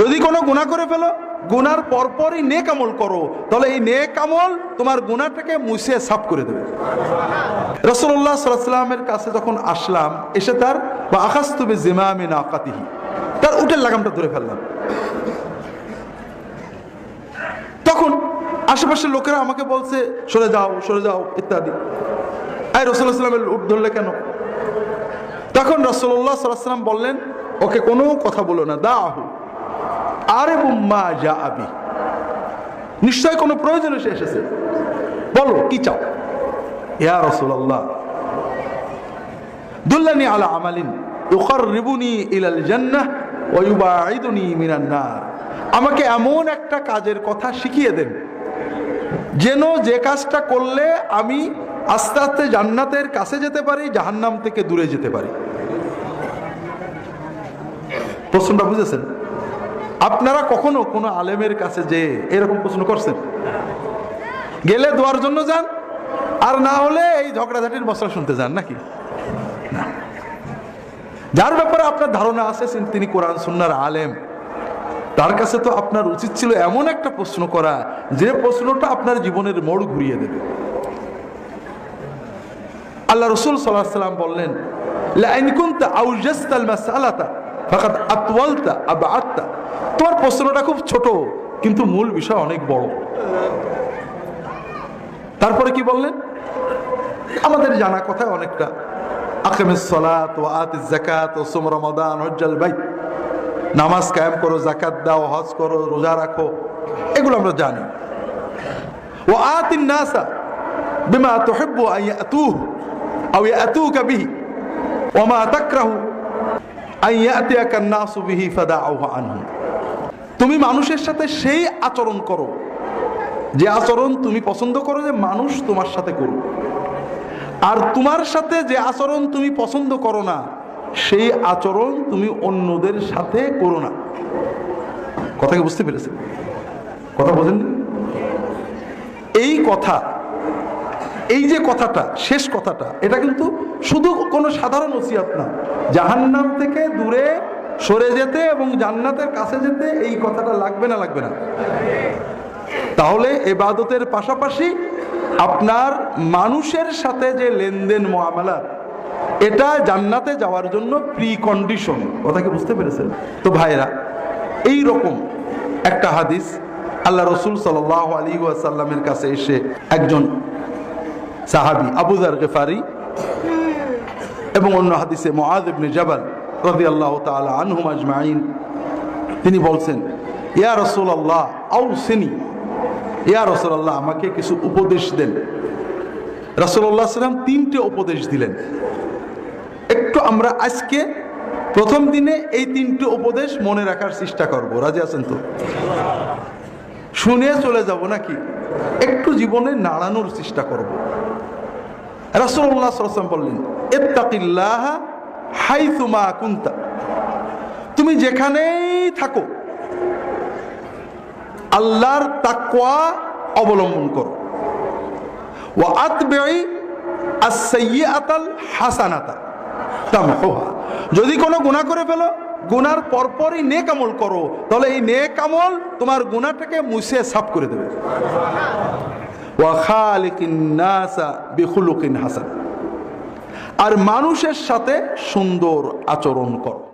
যদি কোনো গুণা করে ফেলো, গুনার পরপরই নেক আমল করো, তাহলে এই নেক আমল তোমার গুণাটাকে মুছে সাফ করে দেবে। রসল্লাহ সাল্লামের কাছে যখন আসলাম, এসে তার বা আকাশ তুমি জিমামি না কাতিহি তার উটের লাগামটা ধরে ফেললাম। তখন আশেপাশের লোকেরা আমাকে বলছে, সরে যাও সরে যাও, ইত্যাদি। এই রসুল্লাহ উট ধরলে কেন? তখন রসল্লাহ সাল্লাম বললেন, ওকে কোনো কথা বলো না দা আহু আরে বুম্মা যা আবি। নিশ্চয় কোনো প্রয়োজন এসে এসেছে। বলো, কি চাও? ইয়া রসুল্লাহ দুল্লানি আলা আমালিন। ইউকাররিবুনি ইলাল জান্নাহ ওয়া ইউবাঈদুনি মিনান নার। আমাকে এমন একটা কাজের কথা শিখিয়ে দেন, যেন যে কাজটা করলে আমি আস্তে আস্তে জান্নাতের কাছে যেতে পারি, জাহান্নাম থেকে দূরে যেতে পারি। প্রশ্নটা বুঝেছেন? আপনারা কখনো কোনো আলেমের কাছে যে এরকম প্রশ্ন করছেন? গেলে দোয়ার জন্য যান, আর না হলে এই ঝগড়াঝাটির মশলা শুনতে যান, নাকি? যার ব্যাপারে আপনার ধারণা আছে তিনি কোরআন সুন্নার আলেম। তার কাছে তো আপনার উচিত ছিল এমন একটা প্রশ্ন করা, যে প্রশ্নটা আপনার জীবনের মোড় ঘুরিয়ে দেবে। আল্লাহ রসুল সাল্লাহ সাল্লাম বললেন লাইন ফাকাত আতওয়ালতা আবআত্তা। তোমার প্রশ্নটা খুব ছোট, কিন্তু মূল বিষয় অনেক বড়। তারপরে কি বললেন? আমাদের জানা কথা অনেকটা। আকামের সলাত ও আত জাকাত ও সোম রমাদান, হজ্জাল বাইত। নামাজ কায়েম করো জাকাত দাও, হজ করো, রোজা রাখো, এগুলো আমরা জানি। ও আতিন নাসা বিমা তুহিব্বু আও ইয়াতুকা বিহি, ওয়া মা তাকরাহু তুমি মানুষের সাথে সেই আচরণ করো। যে আচরণ তুমি পছন্দ করো যে মানুষ তোমার সাথে করুক। আর তোমার সাথে যে আচরণ তুমি পছন্দ করো না, সেই আচরণ তুমি অন্যদের সাথে করো না। কথাকে বুঝতে পেরেছেন? কথা বোঝেন এই কথা এই যে কথাটা, শেষ কথাটা, এটা কিন্তু শুধু কোনো সাধারণ ওসিয়াত না। জাহান্নাম থেকে দূরে সরে যেতে এবং জান্নাতের কাছে যেতে এই কথাটা লাগবে না লাগবে না। তাহলে এবাদতের পাশাপাশি আপনার মানুষের সাথে যে লেনদেন মহামেলা এটা জান্নাতে যাওয়ার জন্য প্রি কন্ডিশন কথা কি বুঝতে পেরেছেন? তো ভাইরা এই রকম একটা হাদিস আল্লাহ রসুল সাল আলী ওয়াসাল্লামের কাছে এসে একজন সাহাবি আবুজার গেফারি এবং অন্য হাদিসে মহাদ ইবনে জাবাল রদি আল্লাহ তালা আনহুম আজমাইন তিনি বলছেন, ইয়া রসুল আল্লাহ আউ সিনি ইয়া রসুল্লাহ আমাকে কিছু উপদেশ দেন। রসুল্লাহ সাল্লাম তিনটে উপদেশ দিলেন। একটু আমরা আজকে প্রথম দিনে এই তিনটে উপদেশ মনে রাখার চেষ্টা করব। রাজি আছেন তো? শুনে চলে যাব নাকি? একটু জীবনে নাড়ানোর চেষ্টা করব। রসুল্লাহ সাল্লাম বললেন এত্তাকিল্লাহ হাইতুমা কুন্তা। তুমি যেখানেই থাকো, আল্লাহর তাকওয়া অবলম্বন করো। ও আতবেই আসাইয়াতাল হাসানাতা তামহুহা। যদি কোনো গুনাহ করে ফেলো গুনার পরপরই নেক আমল করো, তাহলে এই নেক আমল তোমার গুনাহটাকে মুছে সাফ করে দেবে। আর মানুষের সাথে সুন্দর আচরণ করো।